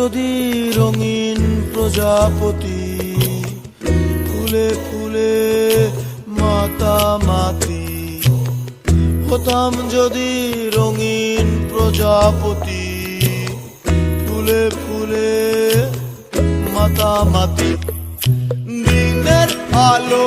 যদি রঙিন প্রজাপতি ফুলে ফুলে মাতামাতি হতাম যদি রঙিন প্রজাপতি ফুলে ফুলে মাতামাতি দিনের আলো